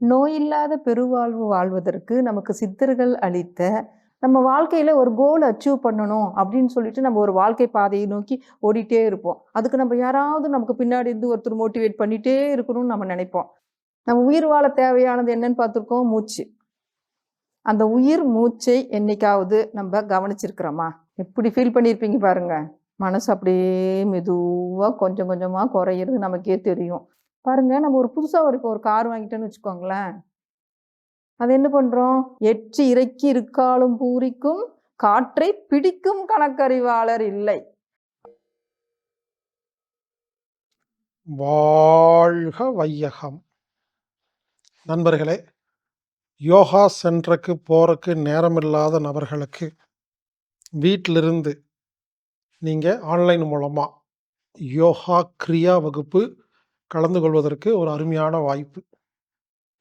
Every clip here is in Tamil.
நோயில்லாத பெருவாழ்வு வாழ்வதற்கு நமக்கு சித்தர்கள் அளித்த நம்ம வாழ்க்கையில் ஒரு கோல் அச்சீவ் பண்ணணும் அப்படின்னு சொல்லிட்டு நம்ம ஒரு வாழ்க்கை பாதையை நோக்கி ஓடிட்டே இருப்போம். அதுக்கு நம்ம யாராவது நமக்கு பின்னாடி இருந்து ஒருத்தர் மோட்டிவேட் பண்ணிட்டே இருக்கணும்னு நம்ம நினைப்போம். நம்ம உயிர் வாழ தேவையானது என்னன்னு பார்த்துருக்கோம்? மூச்சு. அந்த உயிர் மூச்சை என்னைக்காவது நம்ம கவனிச்சிருக்கிறோமா? எப்படி ஃபீல் பண்ணியிருப்பீங்க பாருங்க. மனசு அப்படியே மெதுவாக கொஞ்சம் கொஞ்சமாக குறையிறது நமக்கே தெரியும். பாருங்க நம்ம ஒரு புதுசாக ஒரு இப்போ ஒரு கார் வாங்கிட்டோன்னு வச்சுக்கோங்களேன். அது என்ன பண்ணுறோம் எற்றி இறக்கி இருக்காலும் பூரிக்கும் காற்றை பிடிக்கும் கணக்கறிவாளர் இல்லை. வாழ்க வையகம். நண்பர்களே யோகா சென்டருக்கு போகிறக்கு நேரமில்லாத நபர்களுக்கு வீட்டிலிருந்து நீங்கள் ஆன்லைன் மூலமாக யோகா கிரியா வகுப்பு கலந்து கொள்வதற்கு ஒரு அருமையான வாய்ப்பு.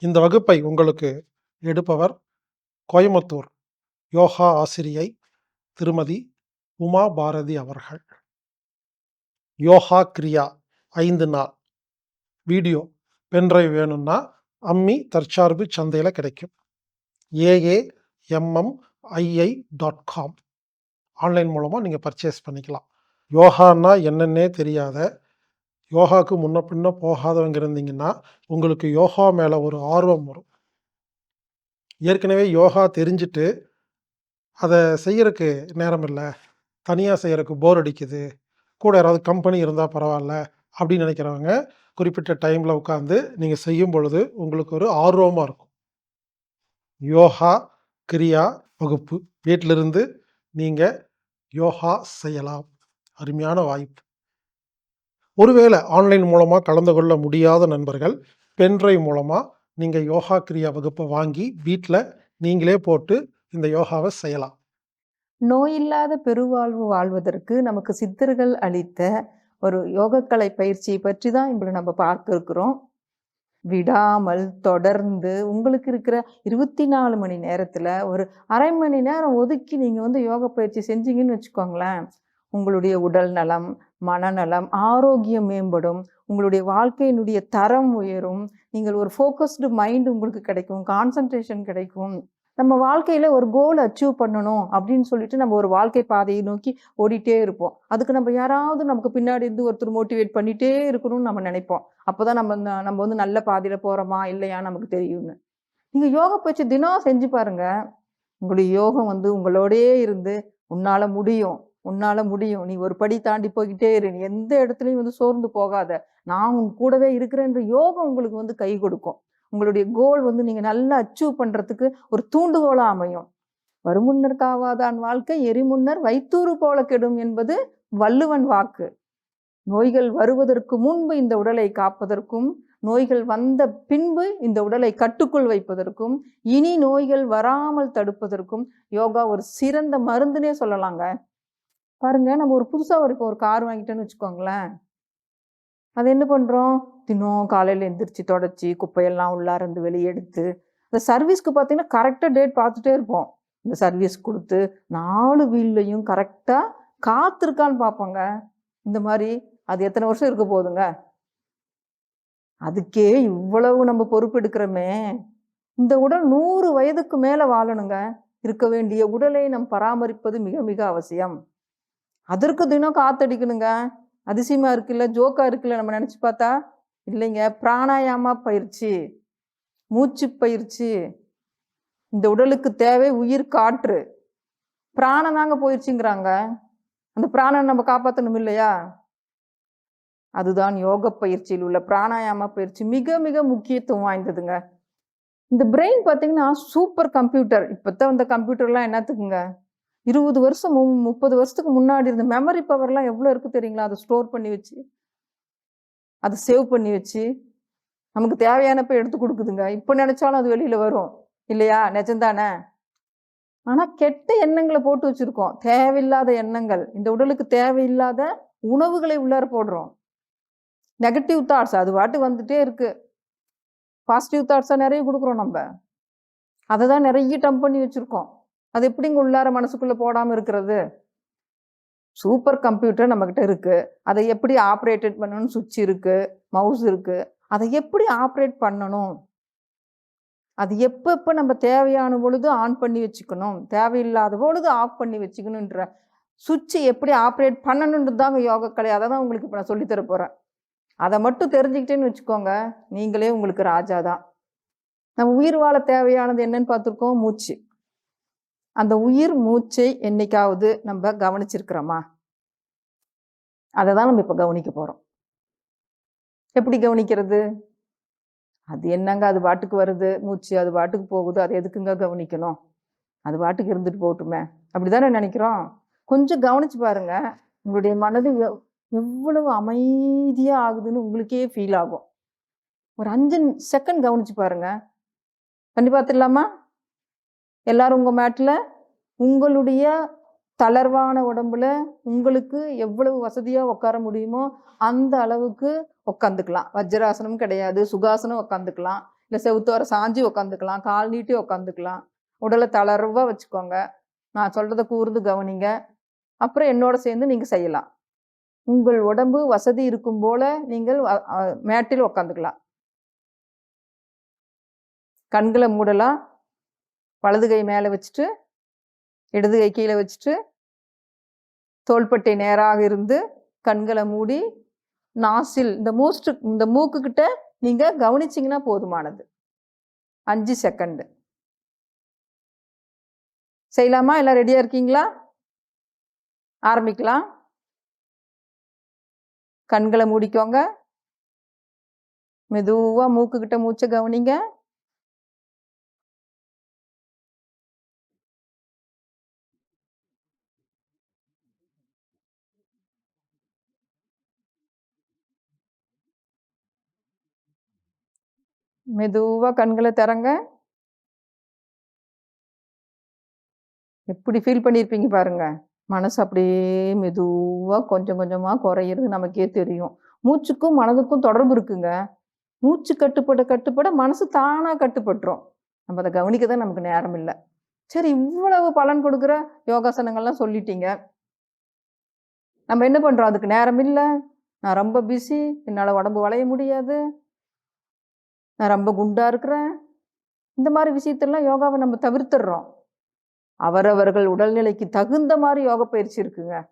இந்த வகுப்பை உங்களுக்கு எடுப்பவர் கோயம்புத்தூர் யோகா ஆசிரியை திருமதி உமா பாரதி அவர்கள். யோகா கிரியா ஐந்து நாள். வீடியோ பென்ட்ரைவ் வேணும்னா அம்மி தற்சார்பு சந்தையில் கிடைக்கும். AAMM II dot com online மூலமாக நீங்கள் பர்ச்சேஸ் பண்ணிக்கலாம். யோகான்னா என்னென்னே தெரியாத யோகாவுக்கு முன்ன பின்ன போகாதவங்க இருந்தீங்கன்னா உங்களுக்கு யோகா மேலே ஒரு ஆர்வம் வரும். ஏற்கனவே யோகா தெரிஞ்சுட்டு அதை செய்யறதுக்கு நேரம் இல்லை. தனியாக செய்கிறக்கு போர் அடிக்குது. கூட யாராவது கம்பெனி இருந்தால் பரவாயில்ல அப்படின்னு நினைக்கிறவங்க குறிப்பிட்ட டைமில் உட்காந்து நீங்கள் செய்யும் பொழுது உங்களுக்கு ஒரு ஆர்வமாக இருக்கும். யோகா கிரியா வகுப்பு. வீட்டிலிருந்து நீங்கள் யோகா செய்யலாம். அருமையான வாய்ப்பு. ஒருவேளை ஆன்லைன் மூலமாக கலந்து கொள்ள முடியாத நண்பர்கள் பென்ட்ரைவ் மூலமாக நீங்கள் யோகா கிரியா வகுப்பை வாங்கி வீட்டில் நீங்களே போட்டு இந்த யோகாவை செய்யலாம். நோயில்லாத பெருவாழ்வு வாழ்வதற்கு நமக்கு சித்தர்கள் அளித்த ஒரு யோகக்கலை பயிற்சியை பற்றி தான் இப்படி நம்ம பார்க்க இருக்கிறோம். விடாமல் தொடர்ந்து உங்களுக்கு இருக்கிற இருபத்தி நாலு மணி நேரத்தில் ஒரு அரை மணி நேரம் ஒதுக்கி நீங்கள் வந்து யோக பயிற்சி செஞ்சீங்கன்னு வச்சுக்கோங்களேன். உங்களுடைய உடல் நலம் மனநலம் ஆரோக்கியம் மேம்படும். உங்களுடைய வாழ்க்கையினுடைய தரம் உயரும். நீங்கள் ஒரு ஃபோக்கஸ்டு மைண்ட் உங்களுக்கு கிடைக்கும். கான்சன்ட்ரேஷன் கிடைக்கும். நம்ம வாழ்க்கையில் ஒரு கோல் அச்சீவ் பண்ணணும் அப்படின்னு சொல்லிட்டு நம்ம ஒரு வாழ்க்கை பாதையை நோக்கி ஓடிட்டே இருப்போம். அதுக்கு நம்ம யாராவது நமக்கு பின்னாடி இருந்து ஒருத்தர் மோட்டிவேட் பண்ணிகிட்டே இருக்கணும்னு நம்ம நினைப்போம். அப்போதான் நம்ம ந- நம்ம வந்து நல்ல பாதையில் போகிறோமா இல்லையா நமக்கு தெரியும்னு. நீங்கள் யோகா பயிற்சி தினம் செஞ்சு பாருங்கள் உங்களுடைய யோகம் வந்து உங்களோடயே இருந்து உன்னால் முடியும். உன்னால முடியும். நீ ஒரு படி தாண்டி போய்கிட்டே இரு. நீ எந்த இடத்துலையும் வந்து சோர்ந்து போகாத. நான் உன் கூடவே இருக்கிறேன்ற யோகம் உங்களுக்கு வந்து கை கொடுக்கும். உங்களுடைய கோல் வந்து நீங்க நல்லா அச்சீவ் பண்றதுக்கு ஒரு தூண்டுகோலா அமையும். வருமுன்னர் காவாதான் வாழ்க்கை எரிமுன்னர் வைத்தூறு போல கெடும் என்பது வள்ளுவன் வாக்கு. நோய்கள் வருவதற்கு முன்பு இந்த உடலை காப்பதற்கும் நோய்கள் வந்த பின்பு இந்த உடலை கட்டுக்குள் வைப்பதற்கும் இனி நோய்கள் வராமல் தடுப்பதற்கும் யோகா ஒரு சிறந்த மருந்துனே சொல்லலாங்க. பாருங்கள் நம்ம ஒரு புதுசாக ஒரு இப்போ ஒரு கார் வாங்கிட்டோன்னு வச்சுக்கோங்களேன். அது என்ன பண்ணுறோம் தினம் காலையில் எந்திரிச்சு தொடச்சி குப்பையெல்லாம் உள்ளார இருந்து வெளியே எடுத்து இந்த சர்வீஸ்க்கு பார்த்தீங்கன்னா கரெக்டாக டேட் பார்த்துட்டே இருப்போம். இந்த சர்வீஸ் கொடுத்து நாலு வீல்லையும் கரெக்டாக காத்திருக்கான்னு பார்ப்போங்க இந்த மாதிரி அது எத்தனை வருஷம் இருக்க போகுதுங்க? அதுக்கே இவ்வளவு நம்ம பொறுப்பெடுக்கிறோமே இந்த உடல் நூறு வயதுக்கு மேலே வாழணுங்க. இருக்க வேண்டிய உடலை நம் பராமரிப்பது மிக மிக அவசியம். அதற்கு தினம் காத்தடிக்கணுங்க. அதிசயமாக இருக்குல்ல ஜோக்காக இருக்குல்ல நம்ம நினச்சி பார்த்தா? இல்லைங்க பிராணாயாம பயிற்சி மூச்சு பயிற்சி இந்த உடலுக்கு தேவை உயிர் காற்று. பிராணம் தாங்க போயிடுச்சுங்கிறாங்க அந்த பிராணம் நம்ம காப்பாற்றணும் இல்லையா? அதுதான் யோக பயிற்சியில் உள்ள பிராணாயாம பயிற்சி மிக மிக முக்கியத்துவம் வாய்ந்ததுங்க. இந்த பிரெயின் பார்த்தீங்கன்னா சூப்பர் கம்ப்யூட்டர் இப்போத்தான் இந்த கம்ப்யூட்டர்லாம் என்னத்துக்குங்க? இருபது வருஷம் மு- முப்பது வருஷத்துக்கு முன்னாடி இருந்த மெமரி பவர்லாம் எவ்வளோ இருக்குது தெரியுங்களா? அதை ஸ்டோர் பண்ணி வச்சு அதை சேவ் பண்ணி வச்சு நமக்கு தேவையானப்ப எடுத்து கொடுக்குதுங்க. இப்போ நினச்சாலும் அது வெளியில் வரும். இல்லையா? நிஜம்தானே? ஆனால் கெட்ட எண்ணங்களை போட்டு வச்சுருக்கோம். தேவையில்லாத எண்ணங்கள். இந்த உடலுக்கு தேவையில்லாத உணவுகளை உள்ளார போடுறோம். நெகட்டிவ் தாட்ஸ் அது பாட்டு வந்துட்டே இருக்குது பாசிட்டிவ் தாட்ஸாக நிறைய கொடுக்குறோம் நம்ம. அதை தான் நிறைய டம்ப் பண்ணி வச்சுருக்கோம். அது எப்படிங்க உள்ளார மனசுக்குள்ளே போடாமல் இருக்கிறது? சூப்பர் கம்ப்யூட்டர் நம்மக்கிட்ட இருக்குது அதை எப்படி ஆப்ரேட்டட் பண்ணணும் சுவிட்ச் இருக்குது மவுஸ் இருக்குது அதை எப்படி ஆப்ரேட் பண்ணணும்? அது எப்போ எப்போ நம்ம தேவையான பொழுது ஆன் பண்ணி வச்சுக்கணும்? தேவையில்லாத பொழுது ஆஃப் பண்ணி வச்சுக்கணுன்ற சுவிட்சை எப்படி ஆப்ரேட் பண்ணணுன்றது தாங்க யோகா கலை அதை தான் உங்களுக்கு இப்போ நான் சொல்லித்தர போகிறேன் அதை மட்டும் தெரிஞ்சுக்கிட்டேன்னு வச்சுக்கோங்க. நீங்களே உங்களுக்கு ராஜா தான். நம்ம உயிர் வாழ தேவையானது என்னன்னு பார்த்துருக்கோம்? மூச்சு. அந்த உயிர் மூச்சை என்னைக்காவது நம்ம கவனிச்சிருக்கிறோமா? அதை தான் நம்ம இப்போ கவனிக்க போகிறோம் எப்படி கவனிக்கிறது? அது என்னங்க அது பாட்டுக்கு வருது? மூச்சு அது பாட்டுக்கு போகுது? அது எதுக்குங்க கவனிக்கணும்? அது பாட்டுக்கு இருந்துட்டு போகட்டுமே. அப்படிதானே நினைக்கிறோம். கொஞ்சம் கவனிச்சு பாருங்க. உங்களுடைய மனது எவ்- எவ்வளவு அமைதியாக ஆகுதுன்னு உங்களுக்கே ஃபீல் ஆகும். ஒரு அஞ்சு செகண்ட் கவனிச்சு பாருங்க. பண்ணி பார்த்துடலாமா? எல்லாரும் உங்கள் மேட்டில் உங்களுடைய தளர்வான உடம்புல உங்களுக்கு எவ்வளவு வசதியாக உட்கார முடியுமோ அந்த அளவுக்கு உட்காந்துக்கலாம் வஜ்ராசனம் கிடையாது சுகாசனம் உட்காந்துக்கலாம் இல்லை செவுத்தோர சாஞ்சி உட்காந்துக்கலாம் கால் நீட்டி உட்காந்துக்கலாம் உடலை தளர்வாக வச்சுக்கோங்க. நான் சொல்கிறத கூர்ந்து கவனிங்க. அப்புறம் என்னோட சேர்ந்து நீங்கள் செய்யலாம். உங்கள் உடம்பு வசதி இருக்கும் போல நீங்கள் மேட்டில் உட்காந்துக்கலாம் கண்களை மூடலாம். வலது கை மேலே வச்சுட்டு இடது கை கீழே வச்சுட்டு தோள்பட்டை நேராக இருந்து கண்களை மூடி நாசில் இந்த மூஸ்ட் இந்த மூக்கு கிட்ட நீங்க கவனிச்சிங்கன்னா போதுமானது. அஞ்சு செகண்டு செய்யலாமா? எல்லாம் ரெடியா இருக்கீங்களா? ஆரம்பிக்கலாம். கண்களை மூடிக்கோங்க. மெதுவா மூக்கு கிட்ட மூச்சை கவனிங்க. மெதுவாக கண்களை திறங்க. எப்படி ஃபீல் பண்ணியிருப்பீங்க பாருங்க. மனசு அப்படியே மெதுவாக கொஞ்சம் கொஞ்சமாக குறையிறது நமக்கே தெரியும். மூச்சுக்கும் மனதுக்கும் தொடர்பு இருக்குங்க. மூச்சு கட்டுப்பட கட்டுப்பட மனசு தானாக கட்டுப்பட்டுரும். நம்ம அதை கவனிக்க தான் நமக்கு நேரம் இல்லை. சரி இவ்வளவு பலன் கொடுக்குற யோகாசனங்கள்லாம் சொல்லிட்டீங்க. நம்ம என்ன பண்ணுறோம் அதுக்கு நேரம் இல்லை. நான் ரொம்ப பிஸி என்னால் உடம்பு வளைய முடியாது. நான் ரொம்ப குண்டாக இருக்கிறேன். இந்த மாதிரி விஷயத்தெல்லாம் யோகாவை நம்ம தவிர்த்துடுறோம். அவரவர்கள் உடல்நிலைக்கு தகுந்த மாதிரி யோக பயிற்சி இருக்குங்க.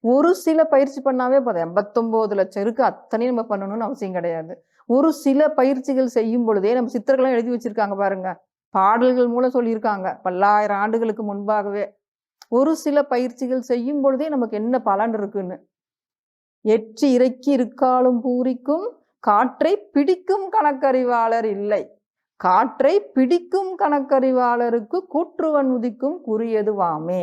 ஒரு சில பயிற்சி பண்ணாவே போதும். எண்பத்தொம்போது லட்சம் இருக்கு. அத்தனையும் நம்ம பண்ணணும்னு அவசியம் கிடையாது. ஒரு சில பயிற்சிகள் செய்யும் பொழுதே நம்ம சித்தர்கள்லாம் எழுதி வச்சிருக்காங்க பாருங்க. பாடல்கள் மூலம் சொல்லியிருக்காங்க. பல்லாயிரம் ஆண்டுகளுக்கு முன்பாகவே. ஒரு சில பயிற்சிகள் செய்யும் பொழுதே நமக்கு என்ன பலன் இருக்குன்னு. எற்றி இறக்கி இருக்காலும் பூரிக்கும் காற்றை பிடிக்கும் கணக்கறிவாளர் இல்லை. காற்றை பிடிக்கும் கணக்கறிவாளருக்கு கூற்றுவன் உதிக்கும் குறியதுவாமே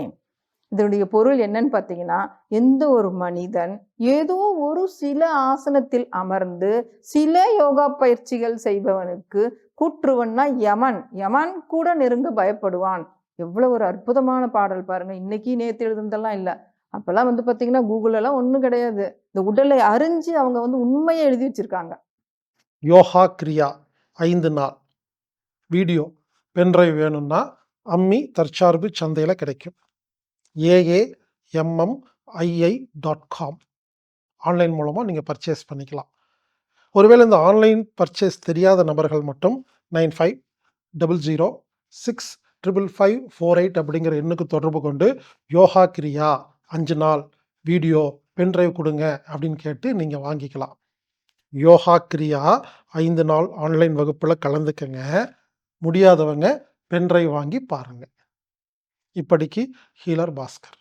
இதனுடைய பொருள் என்னன்னு பார்த்தீங்கன்னா எந்த ஒரு மனிதன் ஏதோ ஒரு சில ஆசனத்தில் அமர்ந்து சில யோகா பயிற்சிகள் செய்பவனுக்கு கூற்றுவன்னா யமன். யமன் கூட நெருங்க பயப்படுவான். எவ்வளவு ஒரு அற்புதமான பாடல் பாருங்க. இன்னைக்கு நேத்து எழுதுனதெல்லாம் இல்லை. அப்போல்லாம் வந்து பார்த்தீங்கன்னா கூகுளெல்லாம் ஒன்றும் கிடையாது. இந்த உடலை அறிஞ்சு அவங்க வந்து உண்மையை எழுதி வச்சுருக்காங்க. யோகா கிரியா ஐந்து நாள். வீடியோ பென்ட்ரைவ் வேணும்னா அம்மி தற்சார்பு சந்தையில் கிடைக்கும். A A M M I I dot com online மூலமாக நீங்கள் பர்ச்சேஸ் பண்ணிக்கலாம். ஒருவேளை இந்த ஆன்லைன் பர்ச்சேஸ் தெரியாத நபர்கள் மட்டும் nine five double zero six triple five four eight அப்படிங்கிற எண்ணுக்கு தொடர்பு கொண்டு யோகா கிரியா அஞ்சு நாள் வீடியோ பென்ட்ரைவ் கொடுங்க அப்படின்னு கேட்டு நீங்கள் வாங்கிக்கலாம். யோகா கிரியா ஐந்து நாள் ஆன்லைன் வகுப்பில் கலந்துக்கங்க. முடியாதவங்க பென்ட்ரைவ் வாங்கி பாருங்கள் இப்படிக்கு ஹீலர் பாஸ்கர்.